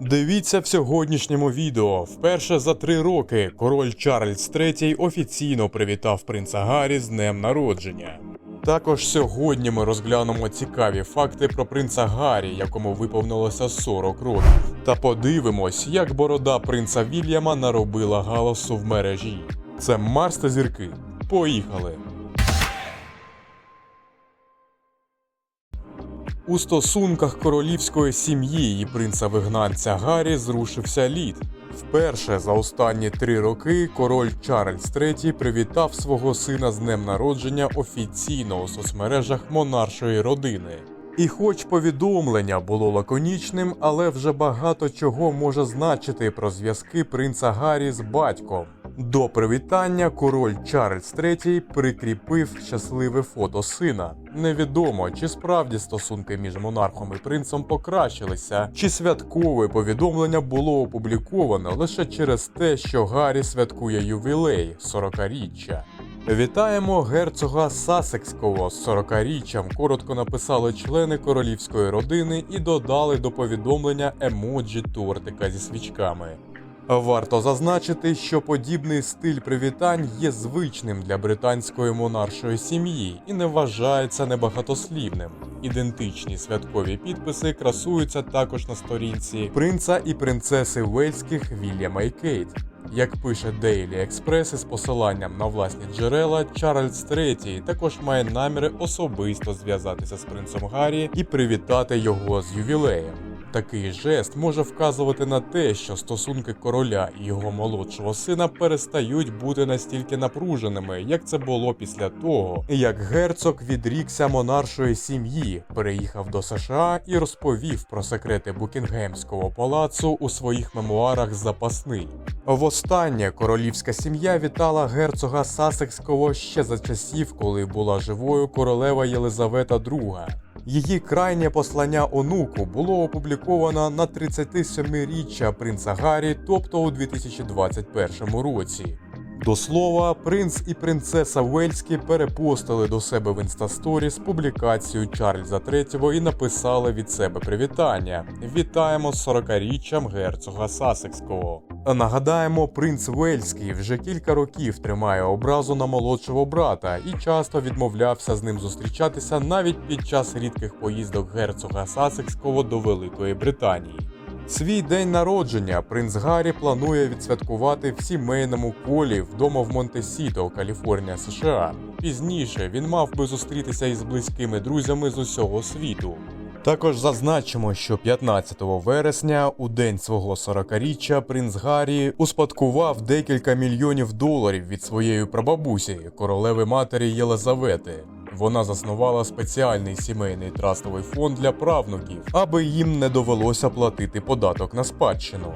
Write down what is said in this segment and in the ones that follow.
Дивіться в сьогоднішньому відео. Вперше за три роки король Чарльз III офіційно привітав принца Гаррі з днем народження. Також сьогодні ми розглянемо цікаві факти про принца Гаррі, якому виповнилося 40 років, та подивимось, як борода принца Вільяма наробила галасу в мережі. Це Марс та зірки. Поїхали! У стосунках королівської сім'ї і принца-вигнанця Гаррі зрушився лід. Вперше за останні три роки король Чарльз III привітав свого сина з днем народження офіційно у соцмережах монаршої родини. І хоч повідомлення було лаконічним, але вже багато чого може значити про зв'язки принца Гаррі з батьком. До привітання король Чарльз III прикріпив щасливе фото сина. Невідомо, чи справді стосунки між монархом і принцем покращилися, чи святкове повідомлення було опубліковано лише через те, що Гаррі святкує ювілей 40-річчя. Вітаємо герцога Сасекського з 40-річчям. Коротко написали члени королівської родини і додали до повідомлення емоджі тортика зі свічками. Варто зазначити, що подібний стиль привітань є звичним для британської монаршої сім'ї і не вважається небагатослівним. Ідентичні святкові підписи красуються також на сторінці принца і принцеси Вельських Вільяма і Кейт. Як пише Daily Express із посиланням на власні джерела, Чарльз III також має наміри особисто зв'язатися з принцем Гаррі і привітати його з ювілеєм. Такий жест може вказувати на те, що стосунки короля і його молодшого сина перестають бути настільки напруженими, як це було після того, як герцог відрікся монаршої сім'ї, переїхав до США і розповів про секрети Букінгемського палацу у своїх мемуарах Запасний. Востаннє королівська сім'я вітала герцога Сасекського ще за часів, коли була живою королева Єлизавета II. Її крайнє послання онуку було опубліковано на 37-річчя принца Гаррі, тобто у 2021 році. До слова, принц і принцеса Вельські перепостили до себе в інстасторі з публікацією Чарльза III і написали від себе привітання. Вітаємо з 40-річчям герцога Сасекського. Нагадаємо, принц Вельський вже кілька років тримає образу на молодшого брата і часто відмовлявся з ним зустрічатися навіть під час рідких поїздок герцога Сасекського до Великої Британії. Свій день народження принц Гаррі планує відсвяткувати в сімейному колі вдома в Монтесіто, Каліфорнія, США. Пізніше він мав би зустрітися із близькими друзями з усього світу. Також зазначимо, що 15 вересня, у день свого 40-річчя, принц Гаррі успадкував декілька мільйонів доларів від своєї прабабусі, королеви матері Єлизавети. Вона заснувала спеціальний сімейний трастовий фонд для правнуків, аби їм не довелося платити податок на спадщину.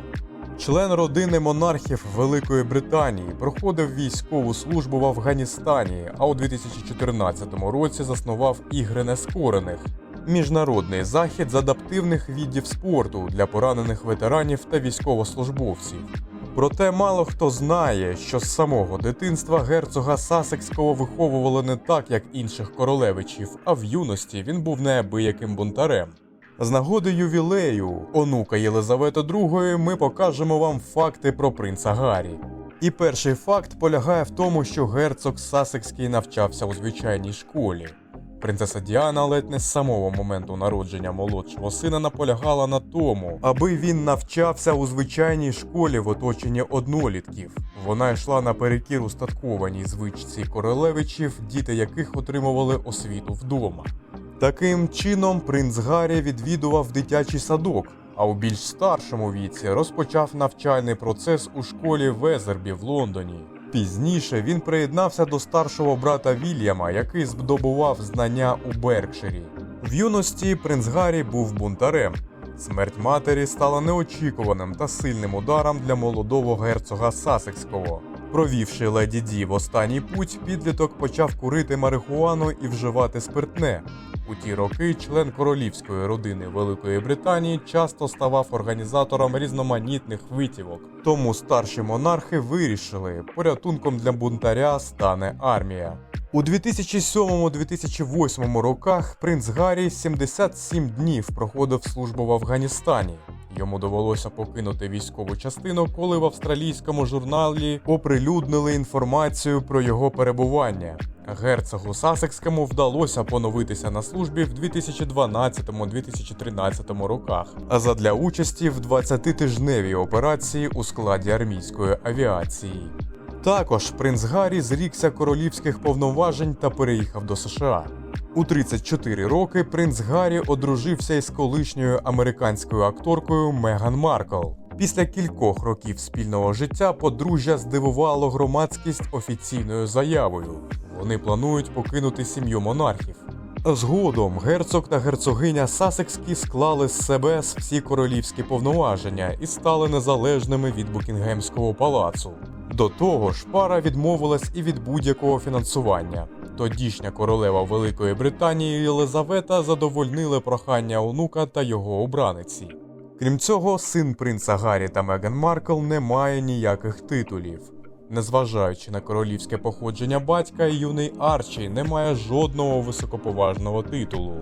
Член родини монархів Великої Британії проходив військову службу в Афганістані, а у 2014 році заснував ігри нескорених. Міжнародний захід з адаптивних видів спорту для поранених ветеранів та військовослужбовців. Проте мало хто знає, що з самого дитинства герцога Сасекського виховували не так, як інших королевичів, а в юності він був неабияким бунтарем. З нагоди ювілею онука Єлизавети II ми покажемо вам факти про принца Гаррі. І перший факт полягає в тому, що герцог Сасекський навчався у звичайній школі. Принцеса Діана ледь не з самого моменту народження молодшого сина наполягала на тому, аби він навчався у звичайній школі в оточенні однолітків. Вона йшла наперекір устаткованій звичці королевичів, діти яких отримували освіту вдома. Таким чином, принц Гаррі відвідував дитячий садок, а у більш старшому віці розпочав навчальний процес у школі Везербі в Лондоні. Пізніше він приєднався до старшого брата Вільяма, який здобував знання у Беркширі. В юності принц Гаррі був бунтарем. Смерть матері стала неочікуваним та сильним ударом для молодого герцога Сасекського. Провівши леді Ді в останній путь, підліток почав курити марихуану і вживати спиртне. У ті роки член королівської родини Великої Британії часто ставав організатором різноманітних витівок. Тому старші монархи вирішили, порятунком для бунтаря стане армія. У 2007-2008 роках принц Гаррі 77 днів проходив службу в Афганістані. Йому довелося покинути військову частину, коли в австралійському журналі оприлюднили інформацію про його перебування. Герцогу Сасекському вдалося поновитися на службі в 2012-2013 роках, а задля участі в 20-тижневій операції у складі армійської авіації. Також принц Гаррі зрікся королівських повноважень та переїхав до США. У 34 роки принц Гаррі одружився із колишньою американською акторкою Меган Маркл. Після кількох років спільного життя подружжя здивувало громадськість офіційною заявою. Вони планують покинути сім'ю монархів. Згодом герцог та герцогиня Сасекські склали з себе всі королівські повноваження і стали незалежними від Букінгемського палацу. До того ж, пара відмовилась і від будь-якого фінансування. Тодішня королева Великої Британії Єлизавета задовольнили прохання онука та його обраниці. Крім цього, син принца Гаррі та Меган Маркл не має ніяких титулів. Незважаючи на королівське походження батька, юний Арчі не має жодного високоповажного титулу.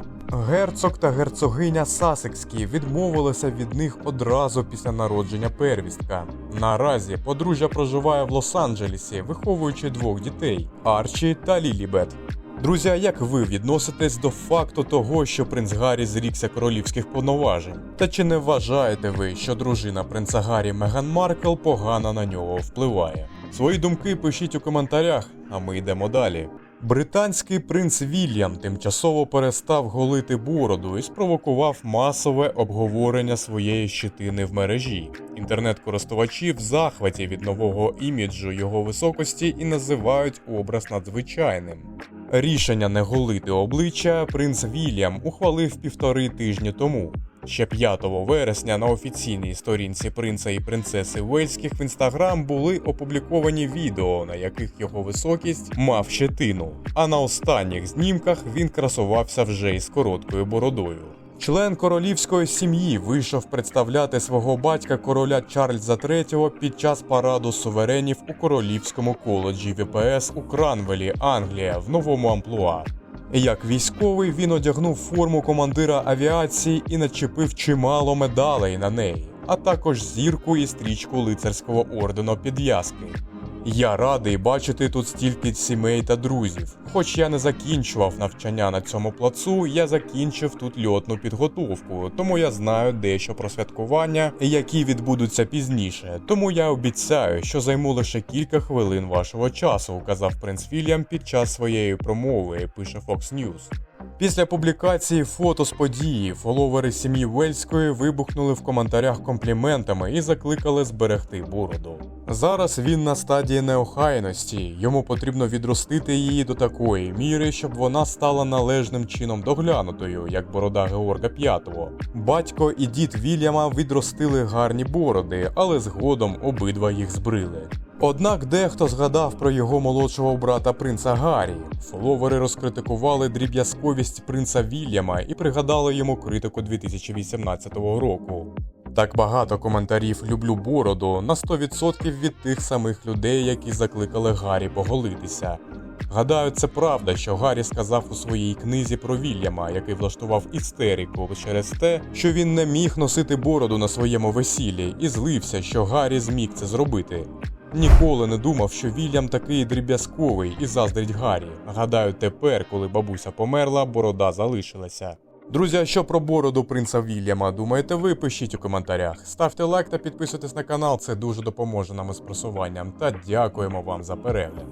Герцог та герцогиня Сасекські відмовилися від них одразу після народження первістка. Наразі подружжя проживає в Лос-Анджелесі, виховуючи двох дітей Арчі та Лілібет. Друзі, як ви відноситесь до факту того, що принц Гаррі зрікся королівських повноважень? Та чи не вважаєте ви, що дружина принца Гаррі Меган Маркл погано на нього впливає? Свої думки пишіть у коментарях, а ми йдемо далі. Британський принц Вільям тимчасово перестав голити бороду і спровокував масове обговорення своєї щитини в мережі. Інтернет-користувачі в захваті від нового іміджу його високості і називають образ надзвичайним. Рішення не голити обличчя принц Вільям ухвалив півтори тижні тому. Ще 5 вересня на офіційній сторінці принца і принцеси Уельських в інстаграм були опубліковані відео, на яких його високість мав щетину. А на останніх знімках він красувався вже із короткою бородою. Член королівської сім'ї вийшов представляти свого батька короля Чарльза III під час параду суверенів у королівському коледжі ВПС у Кранвелі, Англія, в новому амплуа. Як військовий він одягнув форму командира авіації і начепив чимало медалей на неї, а також зірку і стрічку лицарського ордену підв'язки. Я радий бачити тут стільки сімей та друзів. Хоч я не закінчував навчання на цьому плацу, я закінчив тут льотну підготовку, тому я знаю дещо про святкування, які відбудуться пізніше. Тому я обіцяю, що займу лише кілька хвилин вашого часу, казав принц Вільям під час своєї промови, пише Fox News. Після публікації фото з події фоловери сім'ї Вельської вибухнули в коментарях компліментами і закликали зберегти бороду. Зараз він на стадії неохайності, йому потрібно відростити її до такої міри, щоб вона стала належним чином доглянутою, як борода Георга V. Батько і дід Вільяма відростили гарні бороди, але згодом обидва їх збрили. Однак дехто згадав про його молодшого брата принца Гаррі. Фоловери розкритикували дріб'язковість принца Вільяма і пригадали йому критику 2018 року. Так багато коментарів люблю бороду на 100% від тих самих людей, які закликали Гаррі поголитися. Гадаю, це правда, що Гаррі сказав у своїй книзі про Вільяма, який влаштував істерику через те, що він не міг носити бороду на своєму весіллі, і злився, що Гаррі зміг це зробити. Ніколи не думав, що Вільям такий дріб'язковий і заздрить Гаррі. Гадаю, тепер, коли бабуся померла, борода залишилася. Друзі, що про бороду принца Вільяма думаєте ви? Пишіть у коментарях. Ставте лайк та підписуйтесь на канал, це дуже допоможе нам із просуванням. Та дякуємо вам за перегляд.